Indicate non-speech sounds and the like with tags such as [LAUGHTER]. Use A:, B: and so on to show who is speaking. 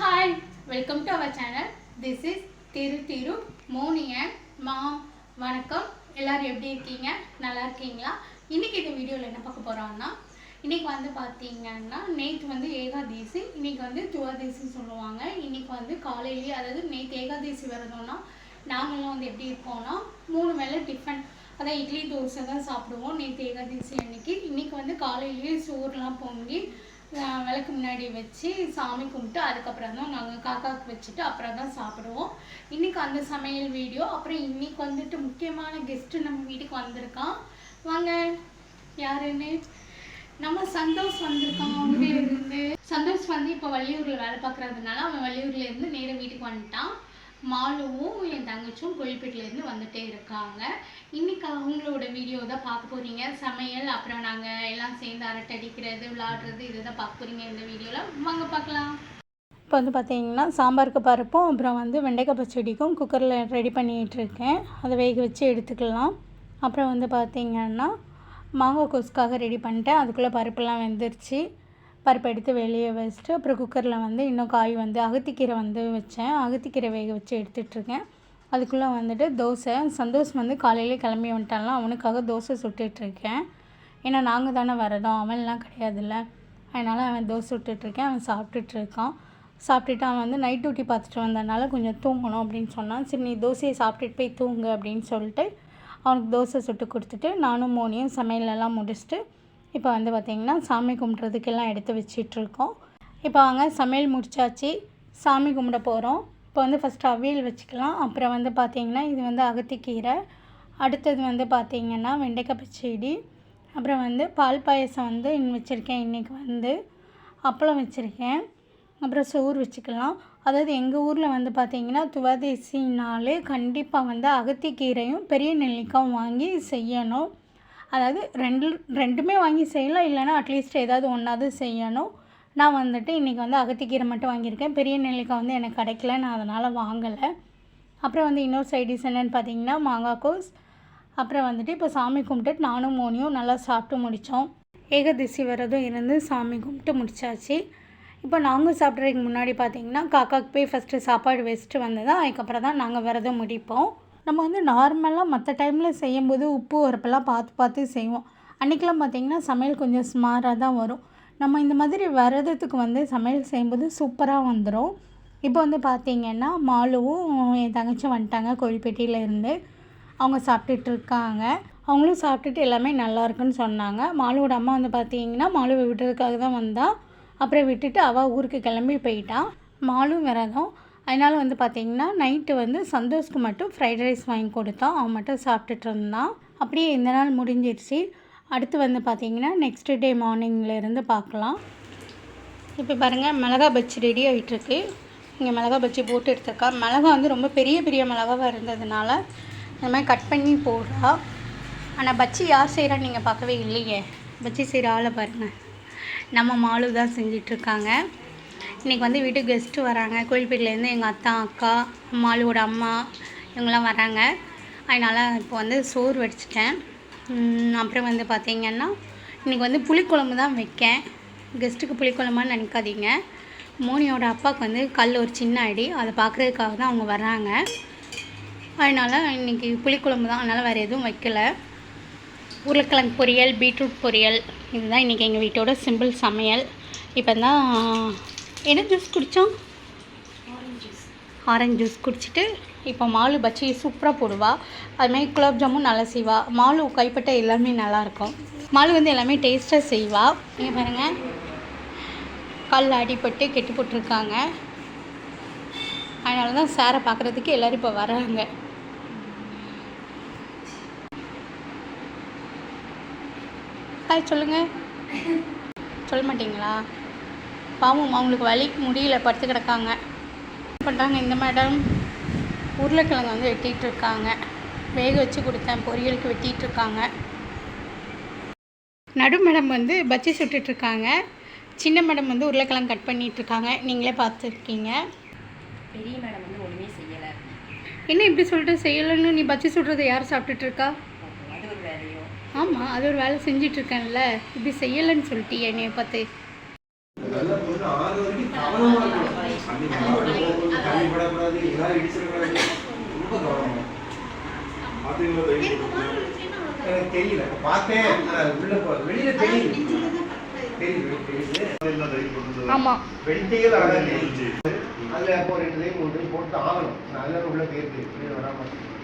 A: hi welcome to our channel this is Thiru Thiru Moni and மாம் வணக்கம் எல்லோரும் எப்படி இருக்கீங்க நல்லா இருக்கீங்களா இன்றைக்கி இந்த வீடியோவில் என்ன பார்க்க போகிறோம்னா இன்றைக்கி வந்து பார்த்தீங்கன்னா நேற்று வந்து ஏகாதேசி இன்றைக்கி வந்து துவாதேசி சொல்லுவாங்க இன்றைக்கி வந்து காலையிலேயே அதாவது நேற்று ஏகாதேசி விரதம்னா நாங்களாம் வந்து எப்படி இருக்கோம்னா மூணு வேலை டிஃபன் அதான் இட்லி தோசை தான் சாப்பிடுவோம் நேற்று ஏகாதேசி அன்னைக்கு இன்றைக்கி வந்து காலையிலேயே சோறுலாம் பொங்கி விளக்கு முன்னாடி வச்சு சாமி கும்பிட்டு அதுக்கப்புறம் தான் நாங்கள் காக்காவுக்கு வச்சுட்டு அப்புறம் தான் சாப்பிடுவோம் இன்றைக்கி அந்த சமையல் வீடியோ அப்புறம் இன்றைக்கி வந்துட்டு முக்கியமான கெஸ்ட்டு நம்ம வீட்டுக்கு வந்திருக்கான் வாங்க யாருன்னு நம்ம சந்தோஷ் வந்திருக்கான் அவங்க இருந்து சந்தோஷ் வந்து இப்போ வள்ளியூரில் வேலை பார்க்குறதுனால அவன் வள்ளியூர்லேருந்து நேராக வீட்டுக்கு வந்துட்டான் மாலுவும் என் தங்கச்சும் கொல்பேட்டிலேருந்து வந்துட்டே இருக்காங்க இன்னைக்கு அவங்களோட வீடியோ தான் பார்க்க போகிறீங்க சமையல் அப்புறம் நாங்கள் எல்லாம் சேர்ந்து அரட்டை விளாடுறது இதை தான் பார்க்க போகிறீங்க இந்த வீடியோவில் வாங்க பார்க்கலாம்
B: இப்போ வந்து பார்த்தீங்கன்னா சாம்பாருக்கு பருப்பும் அப்புறம் வந்து வெண்டைக்காய் பச்சடிக்கும் குக்கரில் ரெடி பண்ணிகிட்ருக்கேன் அதை வேக வச்சு எடுத்துக்கலாம் அப்புறம் வந்து பார்த்திங்கன்னா மாங்காய் கொசுக்காக ரெடி பண்ணிட்டேன் அதுக்குள்ளே பருப்புலாம் வெந்துருச்சு பருப்பு எடுத்து வெளியே வச்சுட்டு அப்புறம் குக்கரில் வந்து இன்னும் காய் வந்து அகத்திக்கீரை வந்து வச்சேன் அகத்திக்கீரை வேக வச்சு எடுத்துகிட்ருக்கேன் அதுக்குள்ளே வந்துட்டு தோசை சந்தோஷம் வந்து காலையிலே கிளம்பி வந்துட்டாலாம் அவனுக்காக தோசை சுட்டுட்ருக்கேன் ஏன்னா நாங்கள் தானே வரதோ அவன்லாம் கிடையாதுல்ல அதனால் அவன் தோசை சுட்டுட்ருக்கேன் அவன் சாப்பிட்டுட்ருக்கான் சாப்பிட்டுட்டு அவன் வந்து நைட் டியூட்டி பார்த்துட்டு வந்தனால கொஞ்சம் தூங்கணும் அப்படின்னு சொன்னான் சரி நீ தோசையை சாப்பிட்டுட்டு போய் தூங்கு அப்படின்னு சொல்லிட்டு அவனுக்கு தோசை சுட்டு கொடுத்துட்டு நானும் மோனியும் சமையலெல்லாம் முடிச்சுட்டு இப்போ வந்து பார்த்திங்கன்னா சாமி கும்பிட்றதுக்கெல்லாம் எடுத்து வச்சிட்ருக்கோம் இப்போ வாங்க சமையல் முடிச்சாச்சு சாமி கும்பிட போகிறோம் இப்போ வந்து ஃபஸ்ட்டு அவியல் வச்சுக்கலாம் அப்புறம் வந்து பார்த்திங்கன்னா இது வந்து அகத்திக்கீரை அடுத்தது வந்து பார்த்திங்கன்னா வெண்டைக்காய் பச்சடி அப்புறம் வந்து பால் பாயசம் வந்து இன் வச்சுருக்கேன் இன்றைக்கி வந்து அப்பளம் வச்சுருக்கேன் அப்புறம் சோறு வச்சுக்கலாம் அதாவது எங்கள் ஊரில் வந்து பார்த்திங்கன்னா துவாதேசினாலே கண்டிப்பாக வந்து அகத்திக்கீரையும் பெரிய நெல்லிக்காயும் வாங்கி செய்யணும் அதாவது ரெண்டு ரெண்டுமே வாங்கி செய்யலாம் இல்லைனா அட்லீஸ்ட் ஏதாவது ஒன்றாவது செய்யணும் நான் வந்துட்டு இன்றைக்கி வந்து அகத்திக்கீரை மட்டும் வாங்கியிருக்கேன் பெரிய நெல்லிக்காய் வந்து எனக்கு கிடைக்கல நான் அதனால் வாங்கலை அப்புறம் வந்து இன்னொரு சைட் என்னென்னு பார்த்தீங்கன்னா மாங்காய் கோஸ் அப்புறம் வந்துட்டு இப்போ சாமி கும்பிட்டு நானும் மோனியும் நல்லா சாப்பிட்டு முடித்தோம் ஏகதிசி விரதம் இருந்து சாமி கும்பிட்டு முடித்தாச்சு இப்போ நாங்கள் சாப்பிட்றதுக்கு முன்னாடி பார்த்தீங்கன்னா காக்காவுக்கு போய் ஃபஸ்ட்டு சாப்பாடு வச்சுட்டு வந்து அதுக்கப்புறம் தான் நாங்கள் விரதம் முடிப்போம் நம்ம வந்து நார்மலாக மற்ற டைமில் செய்யும்போது உப்பு உரப்பெல்லாம் பார்த்து பார்த்து செய்வோம் அன்றைக்கெலாம் பார்த்திங்கன்னா சமையல் கொஞ்சம் சுமாராக தான் வரும் நம்ம இந்த மாதிரி வரதுக்கு வந்து சமையல் செய்யும்போது சூப்பராக வந்துடும் இப்போ வந்து பார்த்திங்கன்னா மாலுவும் என் தங்கச்சி வந்துட்டாங்க கோழிப்பேட்டியில் இருந்து அவங்க சாப்பிட்டுட்டு இருக்காங்க அவங்களும் சாப்பிட்டுட்டு எல்லாமே நல்லாயிருக்குன்னு சொன்னாங்க மாலுவோட அம்மா வந்து பார்த்திங்கன்னா மாலுவை விட்டுறதுக்காக தான் வந்தால் அப்புறம் விட்டுட்டு அவள் ஊருக்கு கிளம்பி போயிட்டான் மாலும் விரதம் அதனால் வந்து பார்த்திங்கன்னா நைட்டு வந்து சந்தோஷ்க்கு மட்டும் ஃப்ரைட் ரைஸ் வாங்கி கொடுத்தோம் அவன் மட்டும் சாப்பிட்டுட்டு இருந்தான் அப்படியே இந்த நாள் முடிஞ்சிடுச்சு அடுத்து வந்து பார்த்திங்கன்னா நெக்ஸ்ட் டே மார்னிங்லேருந்து பார்க்கலாம் இப்போ பாருங்கள் மிளகா பஜ்ஜி ரெடி ஆகிட்டுருக்கு இங்கே மிளகா பஜ்ஜி போட்டு எடுத்துருக்கா மிளகா வந்து ரொம்ப பெரிய பெரிய மிளகாவாக இருந்ததுனால இந்த மாதிரி கட் பண்ணி போடுறா ஆனால் பஜ்ஜி யார் செய்கிறான்னு நீங்கள் பார்க்கவே இல்லையே பஜ்ஜி செய்கிற ஆளை பாருங்கள் நம்ம மாலு தான் செஞ்சிட்ருக்காங்க இன்றைக்கி வந்து வீட்டுக்கு கெஸ்ட்டு வராங்க கோயில்பேட்டிலேருந்து எங்கள் அத்தா அக்கா அம்மாளோட அம்மா இவங்கெல்லாம் வராங்க அதனால் இப்போ வந்து சோறு வடிச்சிட்டேன் அப்புறம் வந்து பார்த்திங்கன்னா இன்றைக்கி வந்து புளிக்குழம்பு தான் வைக்கேன் கெஸ்ட்டுக்கு புளிக்குழம்பான்னு நினைக்காதீங்க மோனியோட அப்பாவுக்கு வந்து கல் ஒரு சின்ன அடி அதை பார்க்குறதுக்காக தான் அவங்க வர்றாங்க அதனால் இன்றைக்கி புளிக்குழம்பு தான் அதனால் வேறு எதுவும் வைக்கலை உருளைக்கிழங்கு பொரியல் பீட்ரூட் பொரியல் இதுதான் இன்றைக்கி எங்கள் வீட்டோட சிம்பிள் சமையல் இப்போ தான் என்ன ஜூஸ் குடித்தோம் ஆரஞ்சு ஜூஸ் குடிச்சிட்டு இப்போ மாலு பச்சி சூப்பராக போடுவா அதுமாதிரி குலாப் ஜாமும் நல்லா செய்வா மாலு கைப்பட்ட எல்லாமே நல்லாயிருக்கும் மாலு வந்து எல்லாமே டேஸ்ட்டாக செய்வா நீங்கள் பாருங்கள் காலில் அடிப்பட்டு கெட்டு போட்டிருக்காங்க அதனால தான் சாரை பார்க்குறதுக்கு எல்லோரும் இப்போ வராங்க ஹாய் சொல்லுங்கள் [LAUGHS] சொல்ல மாட்டிங்களா பாவம் அவங்களுக்கு வலி முடியல படுத்து கிடக்காங்க என்ன பண்ணுறாங்க இந்த மேடம் உருளைக்கிழங்கு வந்து வெட்டிகிட்டு இருக்காங்க வேக வச்சு கொடுத்தேன் பொரியலுக்கு வெட்டிகிட்டு இருக்காங்க நடு மேடம் வந்து பஜ்ஜி சுட்டுட்ருக்காங்க சின்ன மேடம் வந்து உருளைக்கிழங்கு கட் பண்ணிகிட்டு இருக்காங்க நீங்களே பார்த்துருக்கீங்க
C: பெரிய மேடம் வந்து ஒன்றுமே செய்யலை
B: என்ன இப்படி சொல்லிட்டு செய்யலைன்னு நீ பஜ்ஜி சுடுறது யார் சாப்பிட்டுட்ருக்கா ஆமாம் அது ஒரு வேலை செஞ்சிட்ருக்கேன்ல இப்படி செய்யலைன்னு சொல்லிட்டு என்னைய பார்த்து ஆறு வரைக்கும் கவனமா இருக்கணும் தண்ணி போகும்போது தண்ணி படக்கூடாது தெரியல பார்த்தேன்
D: உள்ள வெளியில தெரியுது தெரியுது தெரியுது அழகா தெரியுது அதுல இப்போ ரெண்டு லைன் மூணு போட்டு ஆகணும் நல்ல உள்ள பேருக்கு வெளியே வராம